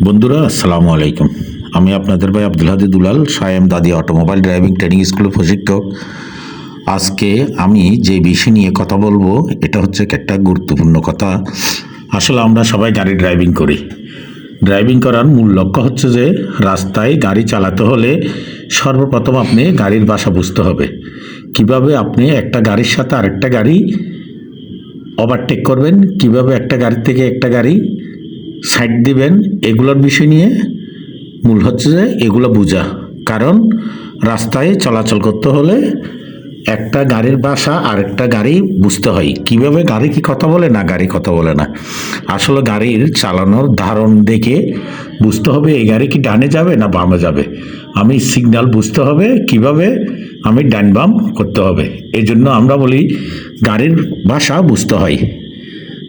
বন্ধুরা, আসসালামু আলাইকুম। আমি আপনাদের ভাই আব্দুল হাদি দুলাল সায়েম দাদি অটোমোবাইল ড্রাইভিং ট্রেনিং স্কুলের প্রশিক্ষক। আজকে আমি যে বিষয় নিয়ে কথা বলব, এটা হচ্ছে একটা গুরুত্বপূর্ণ কথা। আসলে আমরা সবাই গাড়ি ড্রাইভিং করি। ড্রাইভিং করার মূল লক্ষ্য হচ্ছে যে, রাস্তায় গাড়ি চালাতে হলে সর্বপ্রথম আপনি গাড়ির বাসা বুঝতে হবে। কীভাবে আপনি একটা গাড়ির সাথে আরেকটা গাড়ি ওভারটেক করবেন, কীভাবে একটা গাড়ি থেকে একটা গাড়ি সাইড দিবেন এগুলোর বিষয় নিয়ে। মূল হচ্ছে যে এগুলো বোঝা। কারণ রাস্তায় চলাচল করতে হলে একটা গাড়ির বাসা আর একটা গাড়ি বুঝতে হয়। কীভাবে গাড়ি কি কথা বলে না গাড়ি কথা বলে না। আসলে গাড়ির চালানোর ধারণ দেখে বুঝতে হবে এই গাড়ি কি ডানে যাবে না বামে যাবে। আমি সিগন্যাল বুঝতে হবে কীভাবে আমি ডান বাম করতে হবে। এই জন্য আমরা বলি গাড়ির ভাষা বুঝতে হয়।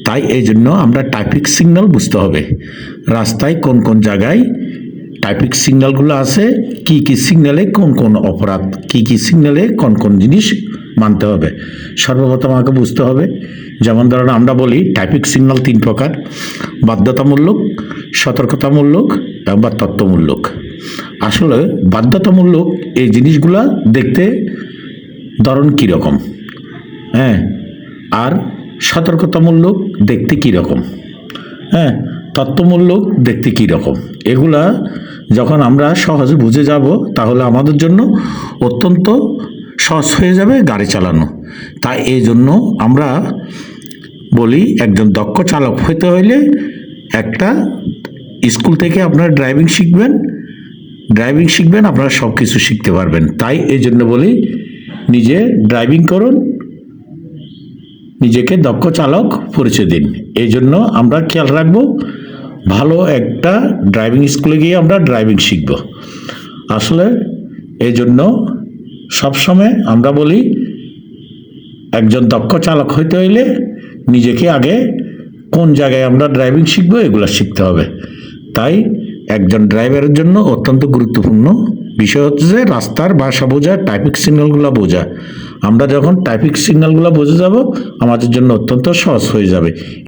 তাই এই জন্য আমরা ট্রাফিক সিগন্যাল বুঝতে হবে। রাস্তায় কোন কোন জায়গায় ট্রাফিক সিগন্যালগুলো আছে, কি কি সিগন্যালে কোন কোন অপরাধ, কি কি সিগন্যালে কোন কোন জিনিস মানতে হবে। সর্বপ্রথম আমাকে বুঝতে হবে, যেমন ধরেন আমরা বলি ট্রাফিক সিগন্যাল তিন প্রকার, বাধ্যতামূলক, সতর্কতামূলক এবং বা তত্ত্বমূলক। আসলে বাধ্যতামূলক এই জিনিসগুলা দেখতে ধরন কীরকম হ্যাঁ? আর সতর্কতামূলক দেখতে কীরকম হ্যাঁ তত্ত্বমূলক দেখতে কীরকম এগুলা যখন আমরা সহজে বুঝে যাব, তাহলে আমাদের জন্য অত্যন্ত সহজ হয়ে যাবে গাড়ি চালানো। তাই এই জন্য আমরা বলি, একজন দক্ষ চালক হতে হইলে একটা স্কুল থেকে আপনারা ড্রাইভিং শিখবেন। ড্রাইভিং শিখবেন, আপনারা সব কিছু শিখতে পারবেন। তাই এই জন্য বলি, নিজে ড্রাইভিং করুন নিজেকে দক্ষ চালক পরিচয় দিন। এই জন্য আমরা খেয়াল রাখব, ভালো একটা ড্রাইভিং স্কুলে গিয়ে আমরা ড্রাইভিং শিখব। আসলে এই জন্য সবসময় আমরা বলি, একজন দক্ষ চালক হইতে হইলে নিজেকে আগে কোন জায়গায় আমরা ড্রাইভিং শিখব এগুলো শিখতে হবে। তাই একজন ড্রাইভারের জন্য অত্যন্ত গুরুত্বপূর্ণ বিষয় হচ্ছে যে রাস্তার ভাষা বোঝা ট্রাফিক সিগন্যালগুলো বোঝা। আমরা যখন ট্রাফিক সিগন্যালগুলো বুঝে যাব, আমাদের জন্য অত্যন্ত সহজ হয়ে যাবে।